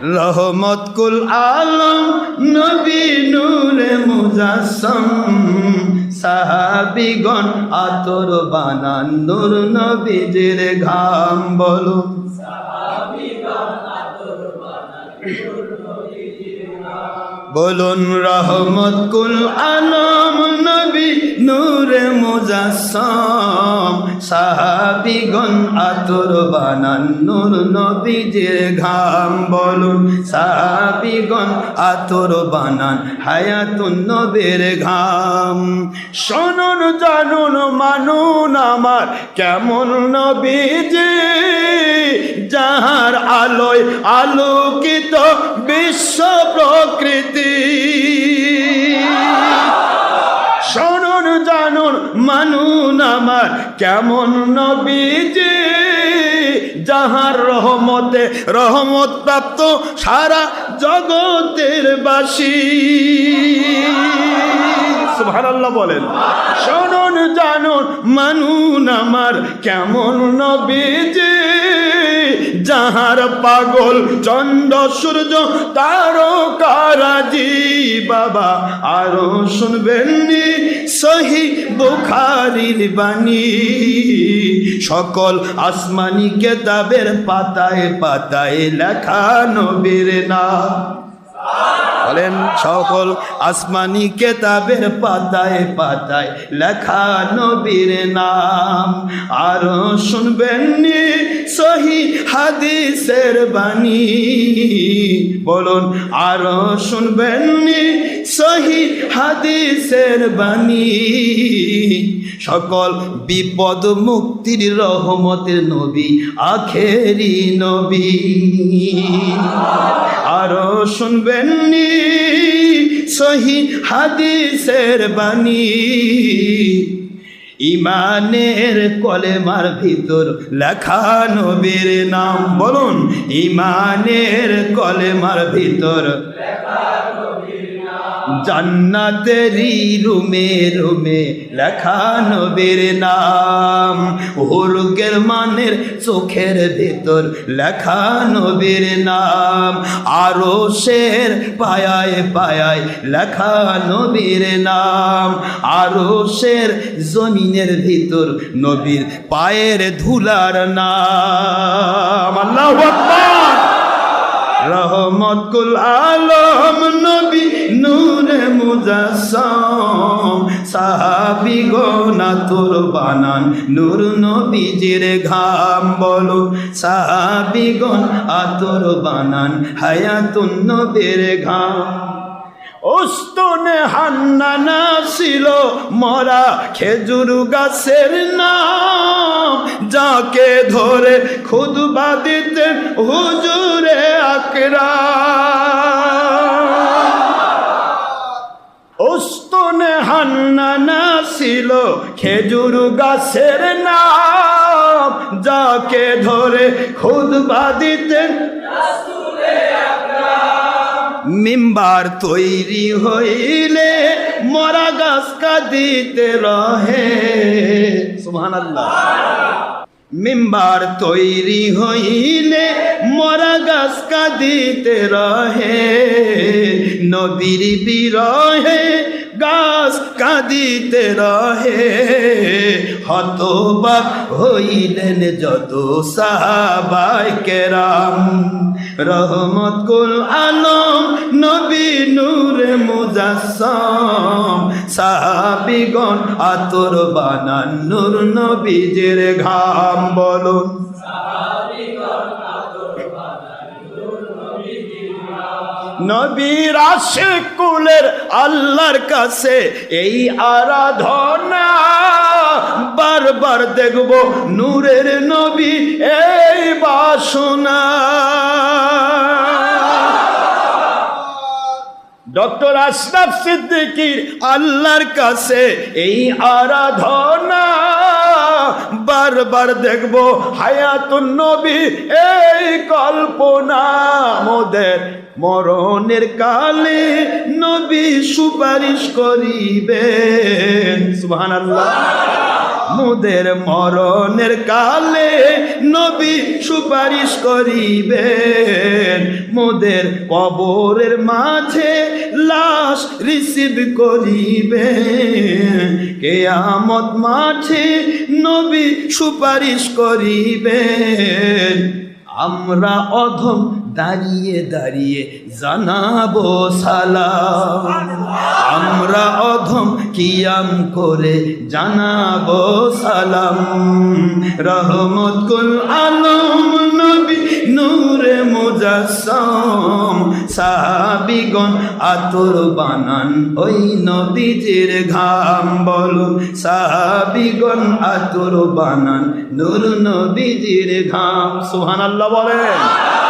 রহমত কুল আলম নবী নূরে মুজাসম। সাহাবিগণ আতর বানান নূর নবীজির ঘাম বলো। বলুন রহমত কুল আলম নবী নূরে মুজাসম। সাহাবিগণ আতর বানান নূর নবীজির ঘাম। বলুন সাহাবিগণ আতর বানান হায়াতুন নবীর ঘাম। শোনুন, জানুন, মানুন আমার কেমন নবীজি, যাহার আলোয় আলোকিত বিশ্ব প্রকৃতি। শুনুন, জানুন, মানুন আমার, কেমন নবীজি, যাহার রহমতে রহমত প্রাপ্ত সারা জগতের বাসী। সুবহানাল্লাহ বলেন। শুনুন, জানুন, মানুন আমার, কেমন নবীজি যাহার পাগল চন্দ্র, সূর্য তারকারাজি বাবা, আরও শুনবেননি সহি বুখারির বাণী। সকল আসমানি কেতাবের পাতায় পাতায় লেখা নবীর না বলেন, সকল আসমানি কেতাবের পাতায় পাতায় লেখা নবীর নাম। আরও শুনবেননি সহি হাদিসের বাণী। বলুন, আরও শুনবেননি সহি হাদিসের বাণী। সকল বিপদ মুক্তির রহমতের নবী, আখেরি নবী। আরও শুনবেননি সহি হাদিসের বাণী। ইমানের কলেমার ভিতর লেখা নবীর নাম। বলুন ইমানের কলেমার ভিতর জান্নাতেরই রুমে রুমে লেখা নবীর নাম। হুরগের মানের চোখের ভেতর লেখা নবীর নাম। আরও শের পায়ায় পায়ায় লেখা নবীর নাম। আরও শের জমিনের ভিতর নবীর পায়ের ধুলার নাম। আল্লাহু আকবার। রহমত কুল আলম নবী সাহাবি গোনা তোর বানান নূর নবীজির ঘাম বলো। সাহাবি গন আতর বানান হায়াতুন নবীর ঘাম। ওস্তনে হান্নানা ছিল মরা খেজুর গাছের নাম। যাকে ধরে খুদবা দিতেন হুজুরে আকরা খেজুর গাছের নাম, যাকে ধরে খুদবা দিতেন। মিম্বার তৈরি হইলে মরা গাছ কাঁদিতে রহে। সুবহানাল্লাহ। মিম্বার তৈরি হইলে মরা গাছ কাঁদিতে রহে। নবীর বিরহে গাছ কাঁদিতে রহে হতবাক হইলেন যত সাহাবাই কেরাম। রহমত কুল আলম, নবী নূরে মুজাসম। সাহাবিগণ আতর বানান নূর নবীজের ঘাম, বলুন। নবীর আশিকুলের আল্লাহর কাছে এই আরাধনা বারবার দেখব নূরের নবী এই বাসনা। ডক্টর আশরাফ সিদ্দিকির আল্লাহর কাছে এই আরাধনা বারবার দেখব হায়াতুন নবী, এই কল্পনা মোদের। মরণের কালে নবী সুপারিশ করিবেন। সুবহানাল্লাহ। মুদের মরণের কালে নবী সুপারিশ করিবেন। মোদের কবরের মাঝে লাশ রিসিভ করিবেন কেয়ামত মাঠে নবী সুপারিশ করিবেন আমরা অধম দাঁড়িয়ে দাঁড়িয়ে জানাব সালাম। আমরা অধম কিয়াম করে জানাব সালাম। রহমত কুল আলম নবী নূরে মুজাসম। সাহাবিগণ আতর বানান। ওই নবীজির ঘাম বল সাহাবিগণ আতর বানান। নুর নবীজির ঘাম। সুহান আল্লাহ বলেন।